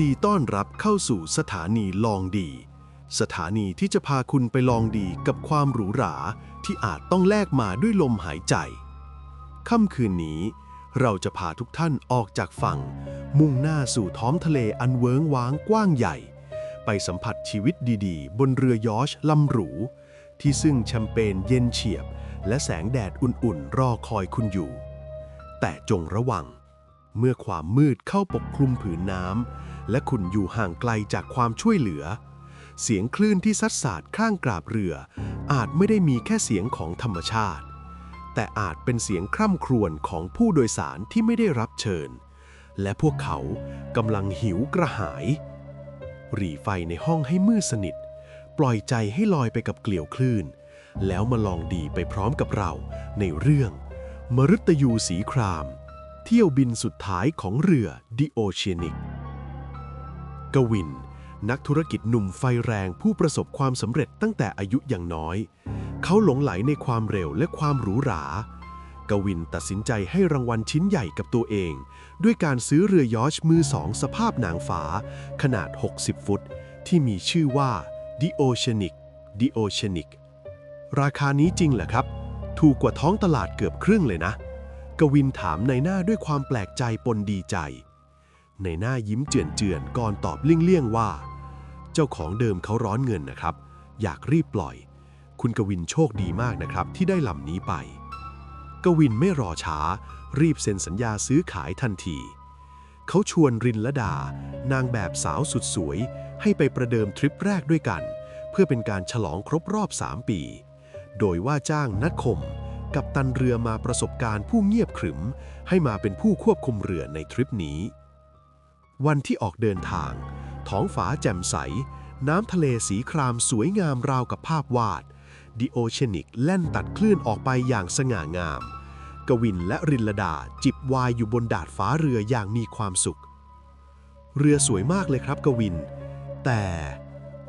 ดีต้อนรับเข้าสู่สถานีลองดี สถานีที่จะพาคุณไปลองดีกับความหรูหรา ที่อาจต้องแลกมาด้วยลมหายใจ ค่ำคืนนี้ เราจะพาทุกท่านออกจากฝั่ง มุ่งหน้าสู่ท้องทะเลอันเวิ้งว้างกว้างใหญ่ ไปสัมผัสชีวิตดีๆ บนเรือยอชลำหรู ที่ซึ่งแชมเปญเย็นเฉียบ และแสงแดดอุ่นๆ รอคอยคุณอยู่ แต่จงระวังเมื่อความมืดเข้าปกคลุมผืนน้ำ และคุณอยู่ห่างไกลจากความช่วยเหลือ เสียงคลื่นที่ซัดสาดข้างกราบเรือ อาจไม่ได้มีแค่เสียงของธรรมชาติ แต่อาจเป็นเสียงคร่ำครวญของผู้โดยสารที่ไม่ได้รับเชิญ และพวกเขากำลังหิวกระหาย หรี่ไฟในห้องให้มืดสนิท ปล่อยใจให้ลอยไปกับเกลียวคลื่น แล้วมาลองดีไปพร้อมกับเราในเรื่อง มฤตยูสีคราม เที่ยวบินสุดท้ายของเรือดิโอเชียนิก กวิน นักธุรกิจหนุ่มไฟแรงผู้ประสบความสำเร็จตั้งแต่อายุยังน้อย เขาหลงไหลในความเร็วและความหรูหรากวินตัดสินใจให้รางวัลชิ้นใหญ่กับตัวเอง ด้วยการซื้อเรือยอชมือสองสภาพหนางฝาขนาด 60 ฟุต ที่มีชื่อว่า The Oceanic The Oceanic ราคานี้จริงเหรอครับ ถูกกว่าท้องตลาดเกือบครึ่งเลยนะ กวินถามในหน้าด้วยความแปลกใจปนดีใจ ในหน้ายิ้มเจือนๆก่อนตอบเลี่ยงๆว่า เจ้าของเดิมเขาร้อนเงินนะครับ อยากรีบปล่อย คุณกวินโชคดีมากนะครับ ที่ได้ลำนี้ไป กวินไม่รอช้า รีบเซ็นสัญญาซื้อขายทันที เขาชวนรินละดา นางแบบสาวสุดสวย ให้ไปประเดิมทริปแรกด้วยกัน เพื่อเป็นการฉลองครบรอบ 3 ปี โดยว่าจ้างนัดคมกับตันเรือมาประสบการณ์ผู้เงียบขรึม ให้มาเป็นผู้ควบคุมเรือในทริปนี้ วันที่ออกเดินทาง ท้องฟ้าแจ่มใส น้ำทะเลสีครามสวยงามราวกับภาพวาด ดิโอเชนิกแล่นตัดคลื่นออกไปอย่างสง่างาม กวินและรินลดาจิบวายอยู่บนดาดฟ้าเรืออย่างมีความสุข เรือสวยมากเลยครับกวิน แต่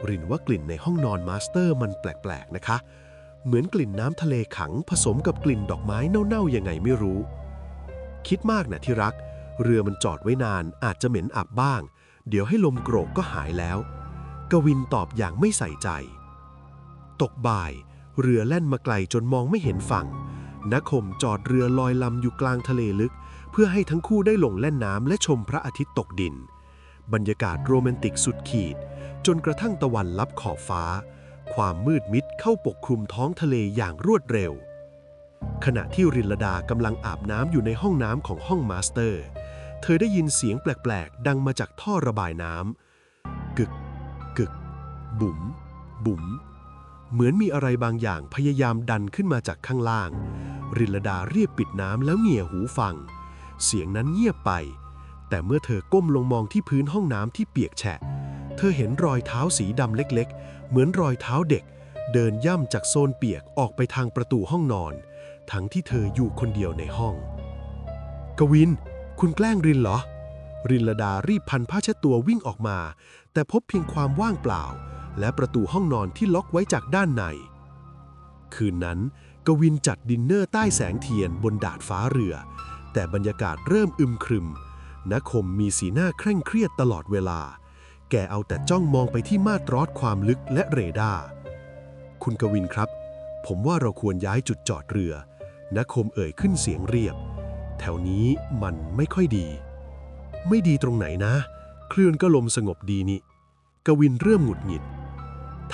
รินว่ากลิ่นในห้องนอนมาสเตอร์มันแปลกๆนะคะ เหมือนกลิ่นน้ำทะเลขังผสมกับกลิ่นดอกไม้เน่าๆยังไงไม่รู้ คิดมากนะที่รัก เรือมันจอดไว้นานอาจจะเหม็นอับบ้าง เดี๋ยวให้ลมโกรกก็หายแล้ว กวินตอบอย่างไม่ใส่ใจ ตกบ่าย เรือแล่นมาไกลจนมองไม่เห็นฝั่งนักคมจอดเรือลอยลำอยู่กลางทะเลลึก เพื่อให้ทั้งคู่ได้ลงเล่นน้ำและชมพระอาทิตย์ตกดิน บรรยากาศโรแมนติกสุดขีด จนกระทั่งตะวันลับขอบฟ้า ความมืดมิดเข้าปกคลุมท้องทะเลอย่างรวดเร็ว ขณะที่รินลดากำลังอาบน้ำอยู่ในห้องน้ำของห้องมาสเตอร์ เธอได้ยินเสียงแปลกๆ ดังมาจากท่อระบายน้ำกึก กึก บุ๋ม บุ๋ม เหมือนมีอะไรบางอย่างพยายามดันขึ้นมาจากข้างล่าง รินลดาเรียบปิดน้ำแล้วเหงี่ยหูฟัง เสียงนั้นเงียบไป แต่เมื่อเธอก้มลงมองที่พื้นห้องน้ำที่เปียกแฉะ เธอเห็นรอยเท้าสีดำเล็กๆ เหมือนรอยเท้าเด็ก เดินย่ำจากโซนเปียกออกไปทางประตูห้องนอน ทั้งที่เธออยู่คนเดียวในห้อง กวิน คุณแกล้งรินเหรอ รินลดารีบพันผ้าเช็ดตัววิ่งออกมา แต่พบเพียงความว่างเปล่า และประตูห้องนอนที่ล็อกไว้จากด้านใน คืนนั้น กวินจัดดินเนอร์ใต้แสงเทียนบนดาดฟ้าเรือ แต่บรรยากาศเริ่มอึมครึมนคมมีสีหน้าเคร่งเครียดตลอดเวลา แกเอาแต่จ้องมองไปที่มาตรอดความลึกและเรดาร์ คุณกวินครับ ผมว่าเราควรย้ายจุดจอดเรือ นคมเอ่ยขึ้นเสียงเรียบ แถวนี้มันไม่ค่อยดี ไม่ดีตรงไหนนะ คลื่นก็ลมสงบดีนี่ กวินเริ่มหงุดหงิด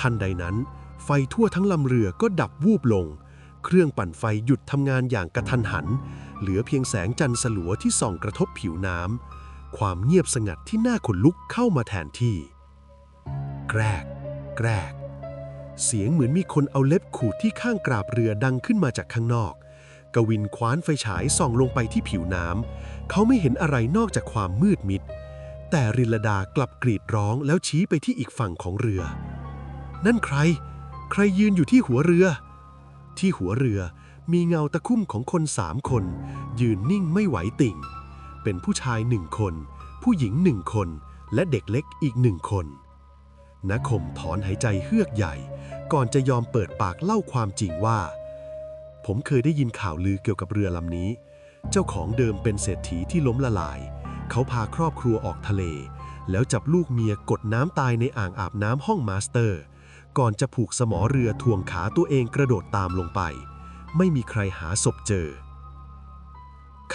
ทันใดนั้น ไฟทั่วทั้งลำเรือก็ดับวูบลง เครื่องปั่นไฟหยุดทำงานอย่างกระทันหัน เหลือเพียงแสงจันทร์สลัวที่ส่องกระทบผิวน้ำ ความเงียบสงัดที่น่าขนลุกเข้ามาแทนที่ แกรก แกรก เสียงเหมือนมีคนเอาเล็บขูดที่ข้างกราบเรือดังขึ้นมาจากข้างนอก กวินคว้านไฟฉายส่องลงไปที่ผิวน้ำ เขาไม่เห็นอะไรนอกจากความมืดมิด แต่รินลดากลับกรีดร้องแล้วชี้ไปที่อีกฝั่งของเรือ นั่นใคร ใครยืนอยู่ที่หัวเรือ ที่หัวเรือมีเงาตะคุ่มของคนสามคน ยืนนิ่งไม่ไหวติ่ง เป็นผู้ชายหนึ่งคน ผู้หญิงหนึ่งคน และเด็กเล็กอีกหนึ่งคนนคมถอนหายใจเฮือกใหญ่ ก่อนจะยอมเปิดปากเล่าความจริงว่า ผมเคยได้ยินข่าวลือเกี่ยวกับเรือลำนี้ เจ้าของเดิมเป็นเศรษฐีที่ล้มละลาย เขาพาครอบครัวออกทะเล แล้วจับลูกเมียกดน้ำตายในอ่างอาบน้ำห้องมาสเตอร์ ก่อนจะผูกสมอเรือทวงขาตัวเองกระโดดตามลงไป ไม่มีใครหาศพเจอ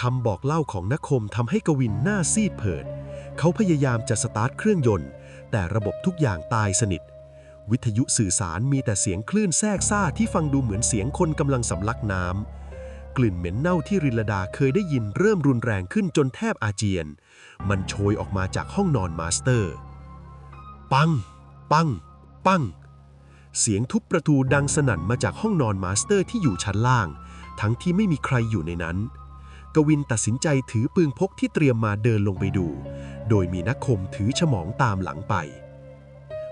คำบอกเล่าของนักคมทำให้กวินหน้าซีดเผิด เขาพยายามจะสตาร์ทเครื่องยนต์ แต่ระบบทุกอย่างตายสนิท วิทยุสื่อสารมีแต่เสียงคลื่นแทรกซ่าที่ฟังดูเหมือนเสียงคนกำลังสำลักน้ำ กลิ่นเหม็นเน่าที่ริลดาเคยได้ยินเริ่มรุนแรงขึ้นจนแทบอาเจียน มันโชยออกมาจากห้องนอนมาสเตอร์ ปัง ปัง ปัง เสียงทุบประตูดังสนั่นมาจากห้องนอนมาสเตอร์ที่อยู่ชั้นล่าง ทั้งที่ไม่มีใครอยู่ในนั้น กวินตัดสินใจถือปืนพกที่เตรียมมาเดินลงไปดู โดยมีนักคมถือฉมองตามหลังไป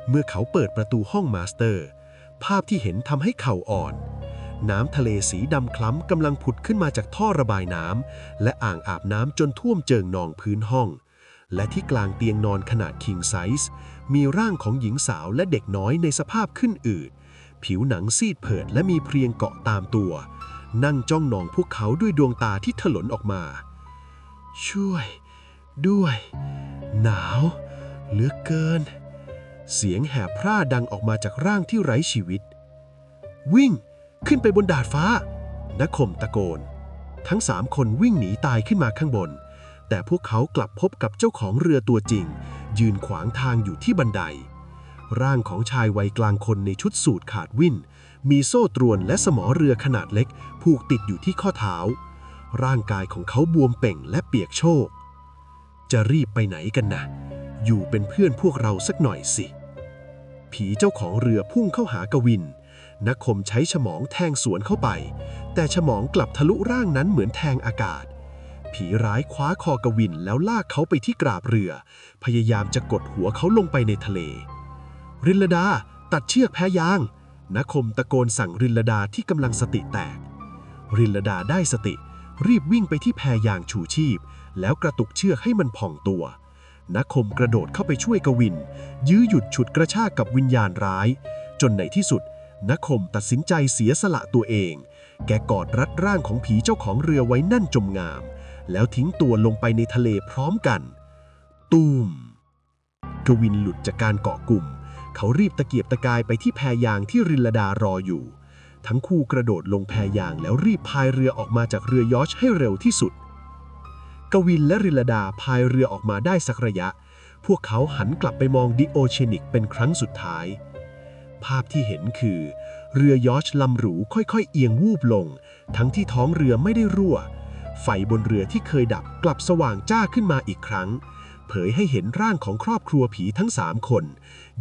เมื่อเขาเปิดประตูห้องมาสเตอร์ ภาพที่เห็นทำให้เข่าอ่อน น้ำทะเลสีดำคล้ำกำลังผุดขึ้นมาจากท่อระบายน้ำและอ่างอาบน้ำจนท่วมเจิงนองพื้นห้อง และที่กลางเตียงนอนขนาดคิงไซส์มีร่างของหญิงสาวและเด็กน้อยในสภาพขึ้นอืดผิวหนังซีดเผิดและมีเพรียงเกาะตามตัว นั่งจ้องนองพวกเขาด้วยดวงตาที่ถลนออกมา ช่วย ด้วย หนาวเหลือเกิน เสียงแหบพร่าดังออกมาจากร่างที่ไร้ชีวิต วิ่งขึ้นไปบนดาดฟ้านักคมตะโกน ทั้งสามคนวิ่งหนีตายขึ้นมาข้างบน แต่พวกเขากลับพบกับเจ้าของเรือตัวจริง ยืนขวางทางอยู่ที่บันได ร่างของชายวัยกลางคนในชุดสูทขาดวิ่น มีโซ่ตรวนและสมอเรือขนาดเล็ก ผูกติดอยู่ที่ข้อเท้า ร่างกายของเขาบวมเป่งและเปียกโชก จะรีบไปไหนกันนะ อยู่เป็นเพื่อนพวกเราสักหน่อยสิ ผีเจ้าของเรือพุ่งเข้าหากวิน นักคมใช้ฉมองแทงสวนเข้าไป แต่ฉมองกลับทะลุร่างนั้นเหมือนแทงอากาศ ผีร้ายคว้าคอกวินแล้วลากเขาไปที่กราบเรือ พยายามจะกดหัวเขาลงไปในทะเล รินลดา ตัดเชือกแพ้ยางนักคมตะโกนสั่งรินลดาที่กำลังสติแตก รินลดาได้สติ รีบวิ่งไปที่แพยางชูชีพ แล้วกระตุกเชือกให้มันผ่องตัว นักคมกระโดดเข้าไปช่วยกวิน ยื้อหยุดฉุดกระชากกับวิญญาณร้าย จนในที่สุดนักคมตัดสินใจเสียสละตัวเอง แกกอดรัดร่างของผีเจ้าของเรือไว้นั่นจมงาม แล้วทิ้งตัวลงไปในทะเลพร้อมกัน ตูม กวินหลุดจากการเกาะกลุ่ม เขารีบตะเกียบตะกายไปที่แพยางที่รินลดารออยู่ ทั้งคู่กระโดดลงแพยางแล้วรีบพายเรือออกมาจากเรือยอชให้เร็วที่สุด กวินและริลดาพายเรือออกมาได้สักระยะ พวกเขาหันกลับไปมองดิโอเชนิกเป็นครั้งสุดท้าย ภาพที่เห็นคือ เรือยอชลำหรูค่อยๆ เอียงวูบลง ทั้งที่ท้องเรือไม่ได้รั่ว ไฟบนเรือที่เคยดับกลับสว่างจ้าขึ้นมาอีกครั้ง เผยให้เห็นร่างของครอบครัวผีทั้งสามคน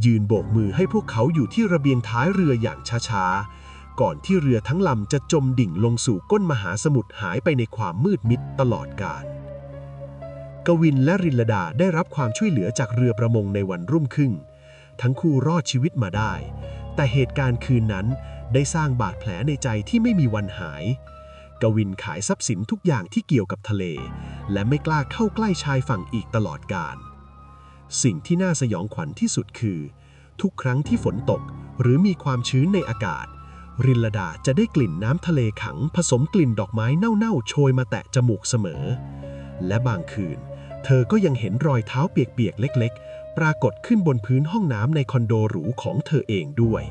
ยืนโบกมือให้พวกเขาอยู่ที่ระเบียงท้ายเรืออย่างช้าๆก่อนที่เรือทั้งลำจะจมดิ่งลงสู่ก้นมหาสมุทรหายไปในความมืดมิดตลอดกาล กวินและรินลดาได้รับความช่วยเหลือจากเรือประมงในวันรุ่งขึ้น ทั้งคู่รอดชีวิตมาได้ แต่เหตุการณ์คืนนั้นได้สร้างบาดแผลในใจที่ไม่มีวันหาย กวินขายทรัพย์สินทุกอย่างที่เกี่ยวกับทะเล และไม่กล้าเข้าใกล้ชายฝั่งอีกตลอดกาล สิ่งที่น่าสยองขวัญที่สุดคือ ทุกครั้งที่ฝนตกหรือมีความชื้นในอากาศ รินลดาจะได้กลิ่นน้ำทะเลขังผสมกลิ่นดอกไม้เน่าๆโชยมาแตะจมูกเสมอ และบางคืน เธอก็ยังเห็นรอยเท้าเปียกๆเล็กๆ ปรากฏขึ้นบนพื้นห้องน้ำในคอนโดหรูของเธอเองด้วย